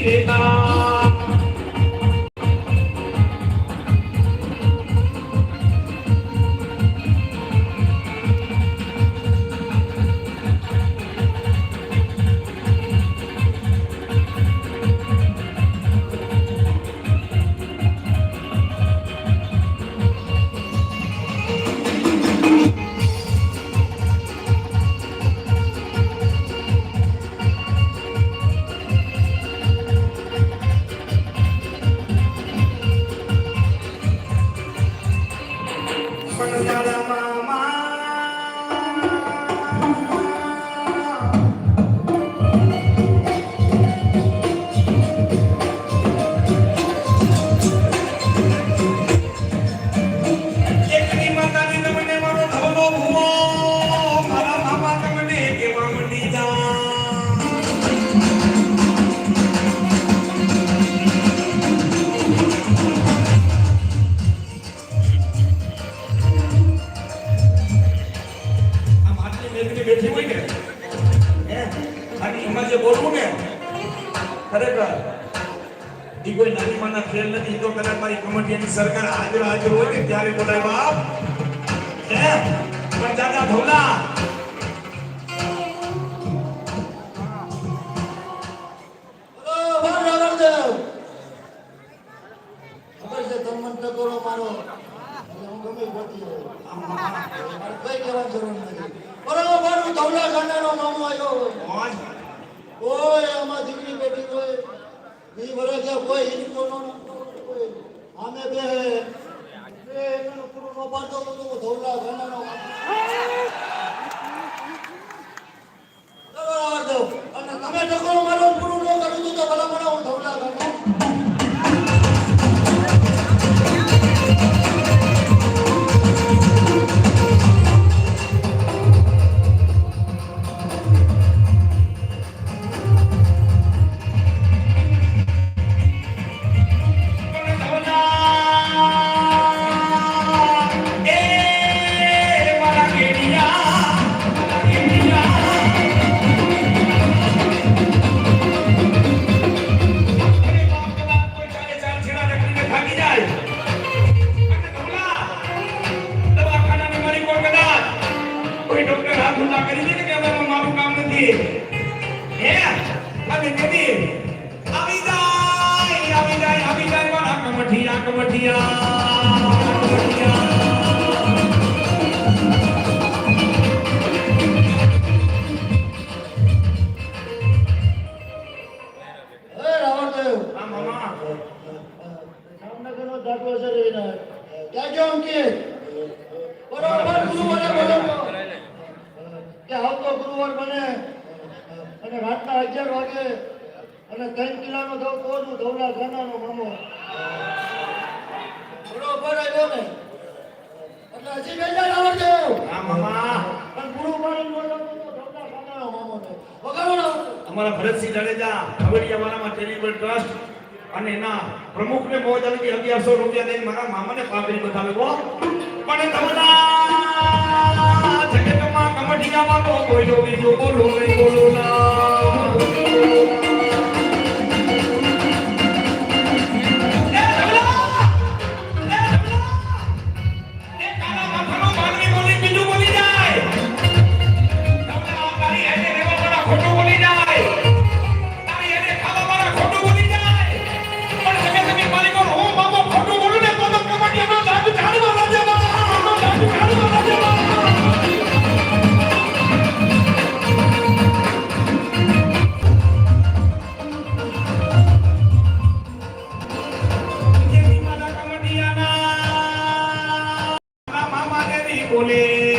Sita. પણ મારા આ બેઠી હોય ને અને એમાં જે બોલવું ને, ખરેખર એ કોઈ નાની માના ખેલ નથી તો કદાચ મારી કમિટીની સરકાર હાજર હાજર હોય ને, ત્યારે બોલાય બાપ પણ દાદા ભોલા મારો? હું ગમે ગોતી કઈ કહેવાની જરૂર નથી. બરોબર હું ધવલા ખાનાનો મામો આવ્યો. મોજ કોઈ આમાં દીકરી બેઠી હોય બી વર્ષે કોઈ હિંચકો નો હોય. બે પૂરું ન પાડતો હું ધવલા અને રાતના અગિયાર વાગે અને ત્રણ કિલ્લાનો દવ કોનું ધવલા ખાનાનો મામો બરોબર આવ્યો ને એટલે હજી બેજા રાવણદેવ હા મામા. પણ પૂરું મામો ને. વગાડો રાવણદેવ અમારા ભરતસિંહ જાડેજા ખબડિયાવાળામાં ચેરિટેબલ ટ્રસ્ટ અને એના પ્રમુખને આવી કે અગિયારસો રૂપિયા દઈને મારા મામાને પાઘડી બતાવે હો. પણ તમને જગતમાં કમઠિયામાં તો કોઈ જો બીજો બોલો નહીં બોલો কোলে